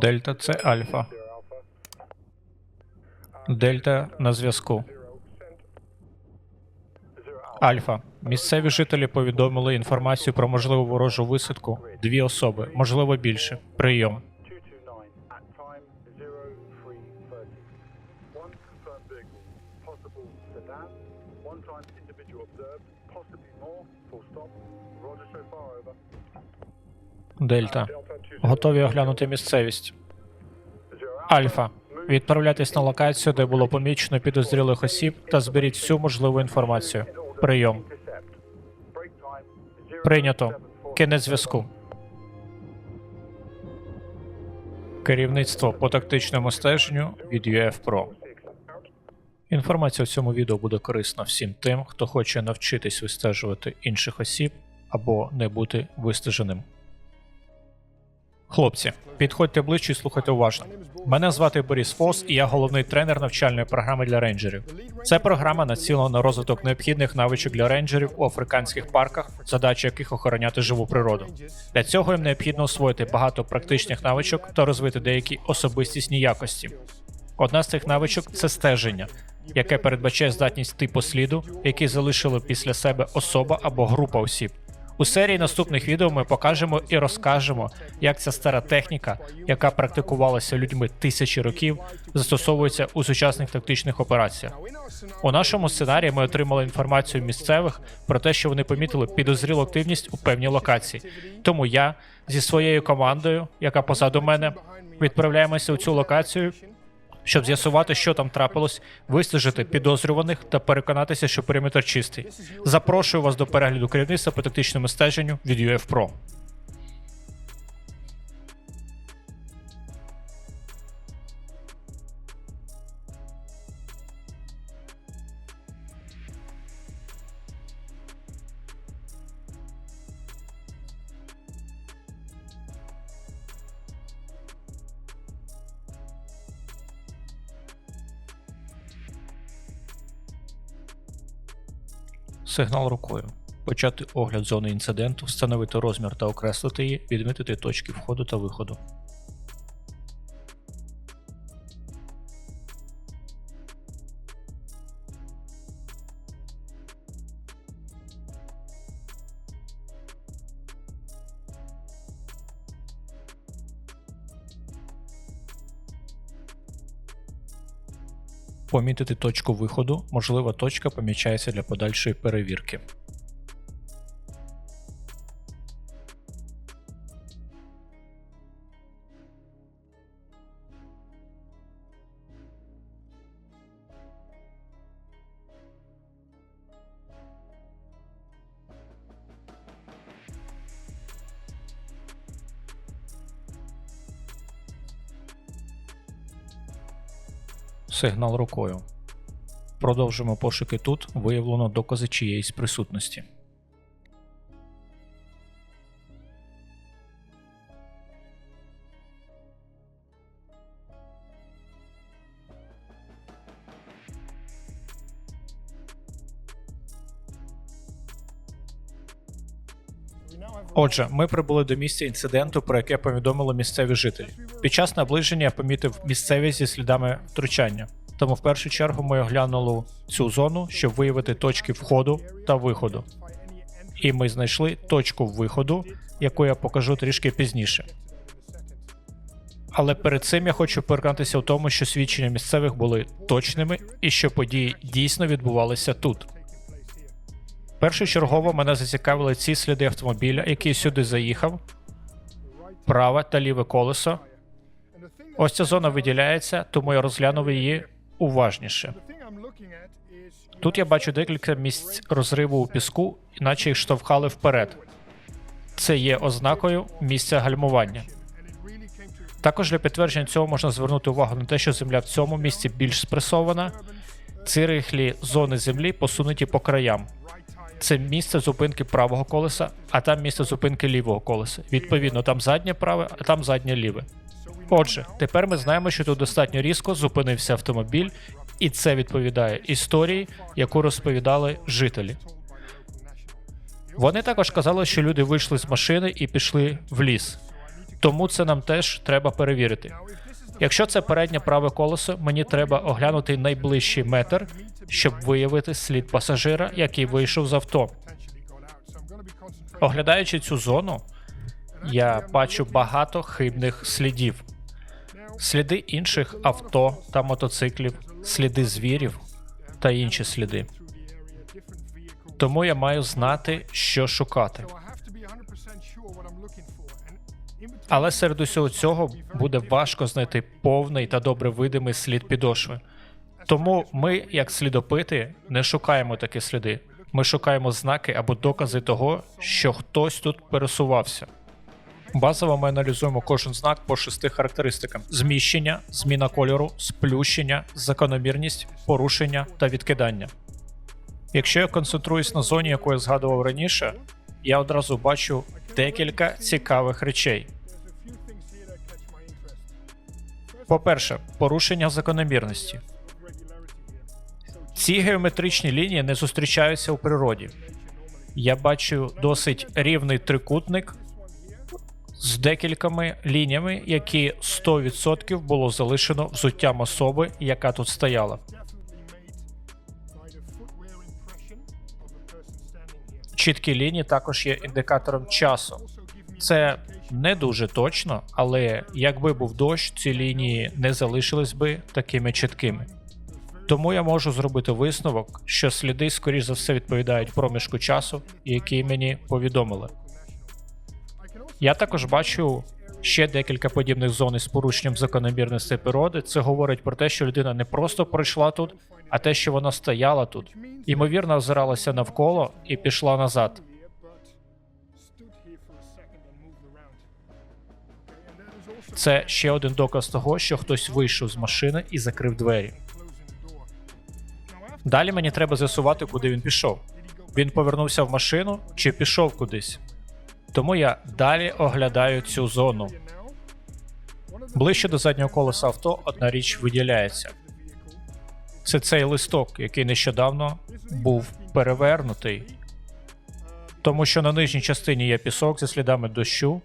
Дельта це Альфа. Дельта на зв'язку. Альфа. Місцеві жителі повідомили інформацію про можливу ворожу висадку. Дві особи, можливо більше. Прийом. 229 at time 0330. One confirmed vehicle, possible sedan. One time individual observed, possibly more. Full stop. Roger so far, over. Дельта. Готові оглянути місцевість. Альфа. Відправляйтесь на локацію, де було помічено підозрілих осіб, та зберіть всю можливу інформацію. Прийом. Intercept. Break time 0 Прийнято. Кінець зв'язку. Керівництво по тактичному стеженню від UF Pro. Інформація в цьому відео буде корисна всім тим, хто хоче навчитись вистежувати інших осіб або не бути вистеженим. Хлопці, підходьте ближче і слухайте уважно. Мене звати Борис Фос, і я головний тренер навчальної програми для рейнджерів. Це програма націлена на розвиток необхідних навичок для рейнджерів у африканських парках, задача яких охороняти живу природу. Для цього їм необхідно освоїти багато практичних навичок та розвити деякі особистісні якості. Одна з цих навичок це стеження, яке передбачає здатність типу сліду, який залишили після себе особа або група осіб. У серії наступних відео ми покажемо і розкажемо, як ця стара техніка, яка практикувалася людьми тисячі років, застосовується у сучасних тактичних операціях. У нашому сценарії ми отримали інформацію місцевих про те, що вони помітили підозрілу активність у певній локації. Тому я зі своєю командою, яка позаду мене, відправляємося у цю локацію, щоб з'ясувати, що там трапилось, вистежити підозрюваних та переконатися, що периметр чистий. Запрошую вас до перегляду керівництва по тактичному стеженню від UF Pro. Сигнал рукою. Почати огляд зони інциденту, встановити розмір та окреслити її, відмітити точки входу та виходу. Помітити точку виходу, можлива точка помічається для подальшої перевірки. Сигнал рукою. Продовжимо пошуки тут. Виявлено докази чиєїсь присутності. Отже, ми прибули до місця інциденту, про яке повідомили місцеві жителі. Під час наближення я помітив місцевість зі слідами втручання. Тому в першу чергу ми оглянули цю зону, щоб виявити точки входу та виходу. І ми знайшли точку виходу, яку я покажу трішки пізніше. Але перед цим я хочу переконатися в тому, що свідчення місцевих були точними і що події дійсно відбувалися тут. Першочергово мене зацікавили ці сліди автомобіля, який сюди заїхав, праве та ліве колесо. Ось ця зона виділяється, тому я розглянув її уважніше. Тут я бачу декілька місць розриву у піску, іначе їх штовхали вперед. Це є ознакою місця гальмування. Також для підтвердження цього можна звернути увагу на те, що земля в цьому місці більш спресована. Ці рихлі зони землі посунуті по краям. Це місце зупинки правого колеса, а там місце зупинки лівого колеса. Відповідно, там заднє праве, а там заднє ліве. Отже, тепер ми знаємо, що тут достатньо різко зупинився автомобіль, і це відповідає історії, яку розповідали жителі. Вони також казали, що люди вийшли з машини і пішли в ліс. Тому це нам теж треба перевірити. Якщо це переднє праве колесо, мені треба оглянути найближчий метр, щоб виявити слід пасажира, який вийшов з авто. Оглядаючи цю зону, я бачу багато хибних слідів. Сліди інших авто та мотоциклів, сліди звірів та інші сліди. Тому я маю знати, що шукати. Але серед усього цього буде важко знайти повний та добре видимий слід підошви. Тому ми, як слідопити, не шукаємо такі сліди. Ми шукаємо знаки або докази того, що хтось тут пересувався. Базово ми аналізуємо кожен знак по шести характеристикам: зміщення, зміна кольору, сплющення, закономірність, порушення та відкидання. Якщо я концентруюсь на зоні, яку я згадував раніше, я одразу бачу декілька цікавих речей. По-перше, порушення закономірності. Ці геометричні лінії не зустрічаються у природі. Я бачу досить рівний трикутник з декількома лініями, які 100% було залишено взуттям особи, яка тут стояла. Чіткі лінії також є індикатором часу. Це не дуже точно, але якби був дощ, ці лінії не залишились би такими чіткими. Тому я можу зробити висновок, що сліди, скоріш за все, відповідають проміжку часу, який мені повідомили. Я також бачу ще декілька подібних зон із порушенням закономірності природи. Це говорить про те, що людина не просто пройшла тут, а те, що вона стояла тут, ймовірно, озиралася навколо і пішла назад. Це ще один доказ того, що хтось вийшов з машини і закрив двері. Далі мені треба з'ясувати, куди він пішов. Він повернувся в машину чи пішов кудись. Тому я далі оглядаю цю зону. Ближче до заднього колеса авто одна річ виділяється. Це цей листок, який нещодавно був перевернутий, тому що на нижній частині є пісок зі слідами дощу.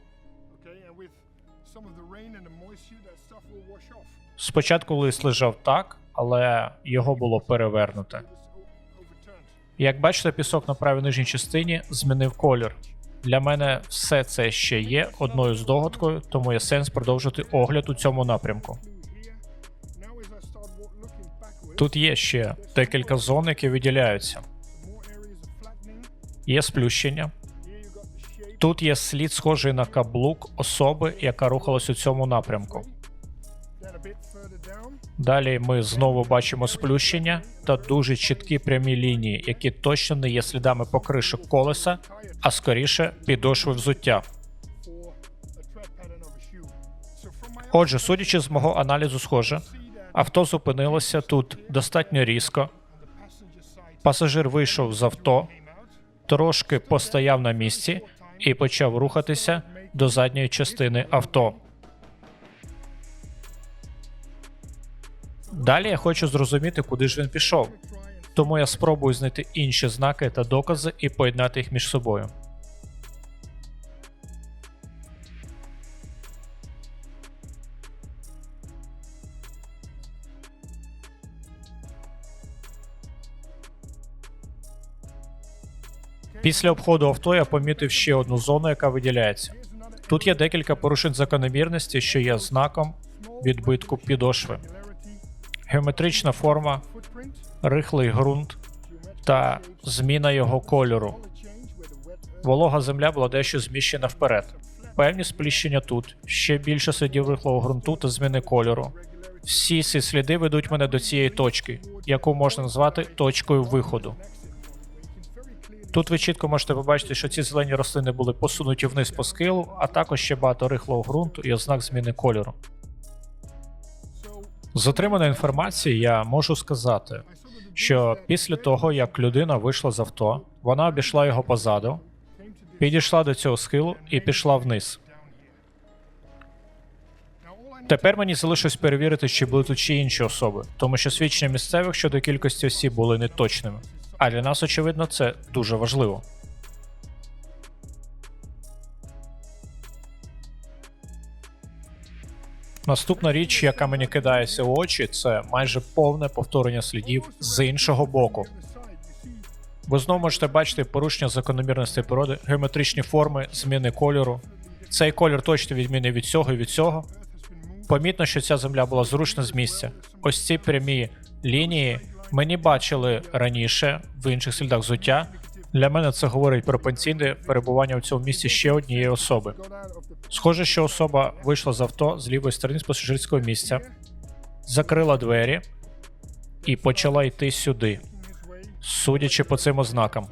Спочатку лист лежав так, але його було перевернуте. Як бачите, пісок на правій нижній частині змінив колір. Для мене все це ще є одною з догадкою, тому є сенс продовжити огляд у цьому напрямку. Тут є ще декілька зон, які виділяються. Є сплющення. Тут є слід, схожий на каблук особи, яка рухалась у цьому напрямку. Далі ми знову бачимо сплющення та дуже чіткі прямі лінії, які точно не є слідами покришок колеса, а скоріше підошви взуття. Отже, судячи з мого аналізу, схоже, авто зупинилося тут достатньо різко. Пасажир вийшов з авто, трошки постояв на місці і почав рухатися до задньої частини авто. Далі я хочу зрозуміти, куди ж він пішов. Тому я спробую знайти інші знаки та докази і поєднати їх між собою. Після обходу авто я помітив ще одну зону, яка виділяється. Тут є декілька порушень закономірності, що є знаком відбитку підошви. Геометрична форма, рихлий ґрунт та зміна його кольору. Волога земля була дещо зміщена вперед. Певні спліщення тут, ще більше слідів рихлого ґрунту та зміни кольору. Всі ці сліди ведуть мене до цієї точки, яку можна назвати точкою виходу. Тут ви чітко можете побачити, що ці зелені рослини були посунуті вниз по схилу, а також ще багато рихлого ґрунту і ознак зміни кольору. З отриманої інформації я можу сказати, що після того, як людина вийшла з авто, вона обійшла його позаду, підійшла до цього схилу і пішла вниз. Тепер мені залишилось перевірити, чи були тут ще інші особи, тому що свідчення місцевих щодо кількості осіб були неточними. А для нас, очевидно, це дуже важливо. Наступна річ, яка мені кидається в очі, це майже повне повторення слідів з іншого боку. Ви знову можете бачити порушення закономірностей породи, геометричні форми, зміни кольору. Цей колір точно відмінний від цього і від цього. Помітно, що ця земля була зрушена з місця. Ось ці прямі лінії мені бачили раніше в інших слідах взуття. Для мене це говорить про пенсійне перебування у цьому місці ще однієї особи. Схоже, що особа вийшла з авто з лівої сторони з пасажирського місця, закрила двері і почала йти сюди, судячи по цим ознакам.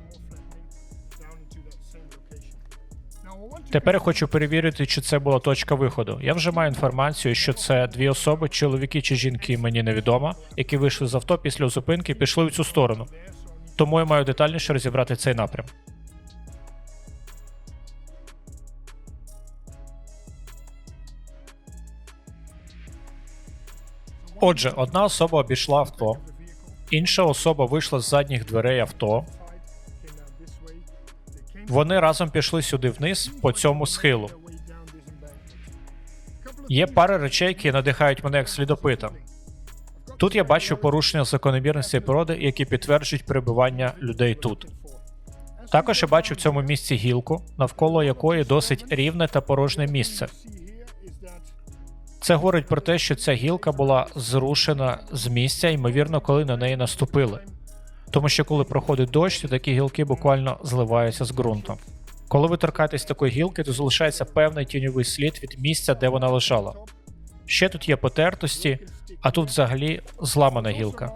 Тепер я хочу перевірити, чи це була точка виходу. Я вже маю інформацію, що це дві особи, чоловіки чи жінки, мені невідомо, які вийшли з авто після зупинки і пішли в цю сторону. Тому я маю детальніше розібрати цей напрям. Отже, одна особа обійшла авто, інша особа вийшла з задніх дверей авто. Вони разом пішли сюди вниз по цьому схилу. Є пара речей, які надихають мене як слідопита. Тут я бачу порушення закономірності природи, які підтверджують перебування людей тут. Також я бачу в цьому місці гілку, навколо якої досить рівне та порожне місце. Це говорить про те, що ця гілка була зрушена з місця, ймовірно, коли на неї наступили. Тому що коли проходить дощ, такі гілки буквально зливаються з ґрунтом. Коли ви торкаєтесь такої гілки, то залишається певний тіньовий слід від місця, де вона лежала. Ще тут є потертості, а тут взагалі зламана гілка.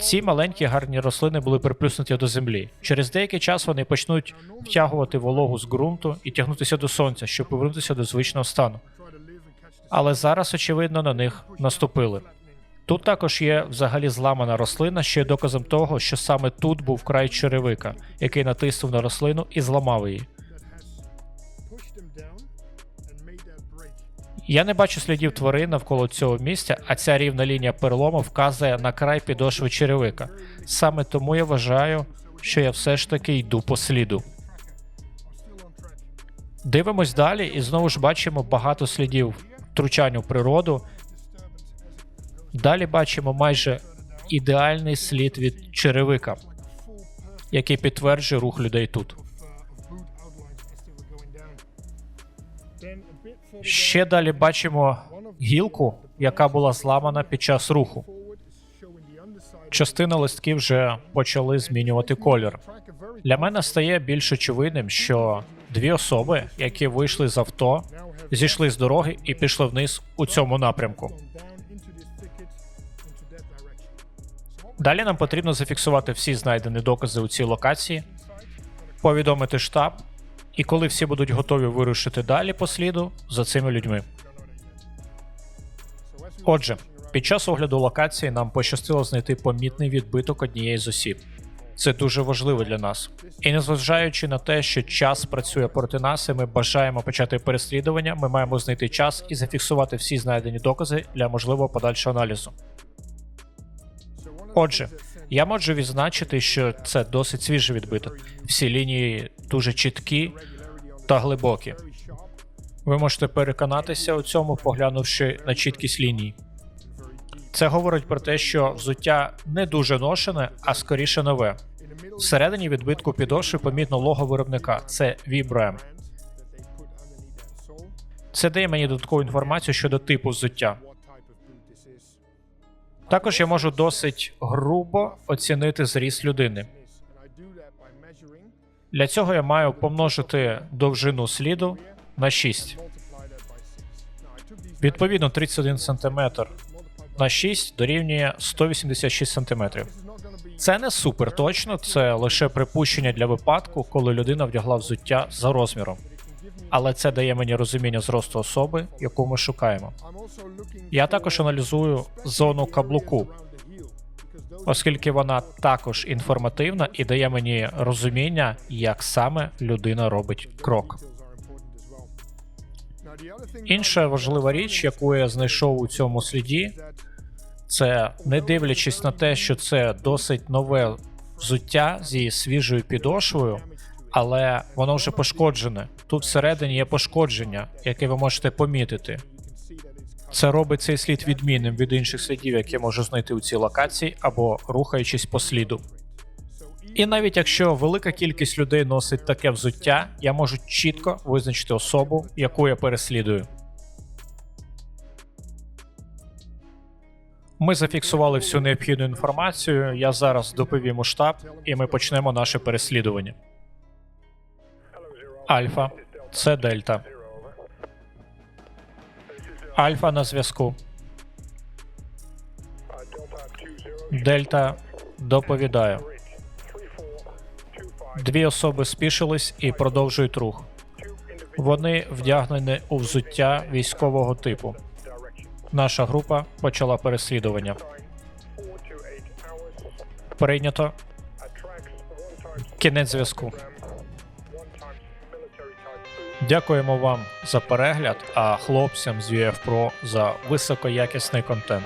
Ці маленькі гарні рослини були приплюснуті до землі. Через деякий час вони почнуть втягувати вологу з ґрунту і тягнутися до сонця, щоб повернутися до звичного стану. Але зараз, очевидно, на них наступили. Тут також є взагалі зламана рослина, що є доказом того, що саме тут був край черевика, який натиснув на рослину і зламав її. Я не бачу слідів тварин навколо цього місця, а ця рівна лінія перелому вказує на край підошви черевика. Саме тому я вважаю, що я все ж таки йду по сліду. Дивимось далі і знову ж бачимо багато слідів втручань у природу. Далі бачимо майже ідеальний слід від черевика, який підтверджує рух людей тут. Ще далі бачимо гілку, яка була зламана під час руху. Частина листків вже почали змінювати колір. Для мене стає більш очевидним, що дві особи, які вийшли з авто, зійшли з дороги і пішли вниз у цьому напрямку. Далі нам потрібно зафіксувати всі знайдені докази у цій локації, повідомити штаб, і коли всі будуть готові вирушити далі по сліду за цими людьми. Отже, під час огляду локації нам пощастило знайти помітний відбиток однієї з осіб. Це дуже важливо для нас. І незважаючи на те, що час працює проти нас, і ми бажаємо почати переслідування, ми маємо знайти час і зафіксувати всі знайдені докази для можливого подальшого аналізу. Отже, я можу відзначити, що це досить свіжий відбиток. Всі лінії дуже чіткі та глибокі. Ви можете переконатися у цьому, поглянувши на чіткість ліній. Це говорить про те, що взуття не дуже ношене, а скоріше нове. Всередині відбитку підошви помітно лого виробника це Vibram. Це дає мені додаткову інформацію щодо типу взуття. Також я можу досить грубо оцінити зріст людини. Для цього я маю помножити довжину сліду на 6. Відповідно, 31 см на 6 дорівнює 186 см. Це не супер точно, це лише припущення для випадку, коли людина вдягла взуття за розміром. Але це дає мені розуміння зросту особи, яку ми шукаємо. Я також аналізую зону каблуку, оскільки вона також інформативна і дає мені розуміння, як саме людина робить крок. Інша важлива річ, яку я знайшов у цьому сліді, це не дивлячись на те, що це досить нове взуття зі свіжою підошвою, але воно вже пошкоджене. Тут всередині є пошкодження, яке ви можете помітити. Це робить цей слід відмінним від інших слідів, які можу знайти у цій локації або рухаючись по сліду. І навіть якщо велика кількість людей носить таке взуття, я можу чітко визначити особу, яку я переслідую. Ми зафіксували всю необхідну інформацію. Я зараз доповім у штаб, і ми почнемо наше переслідування. Альфа, це Дельта. Альфа на зв'язку. Дельта доповідає. Дві особи спішились і продовжують рух. Вони вдягнені у взуття військового типу. Наша група почала переслідування. Прийнято. Кінець зв'язку. Дякуємо вам за перегляд, а хлопцям з UF за високоякісний контент.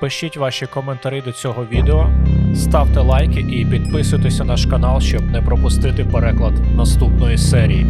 Пишіть ваші коментарі до цього відео, ставте лайки і підписуйтесь на наш канал, щоб не пропустити переклад наступної серії.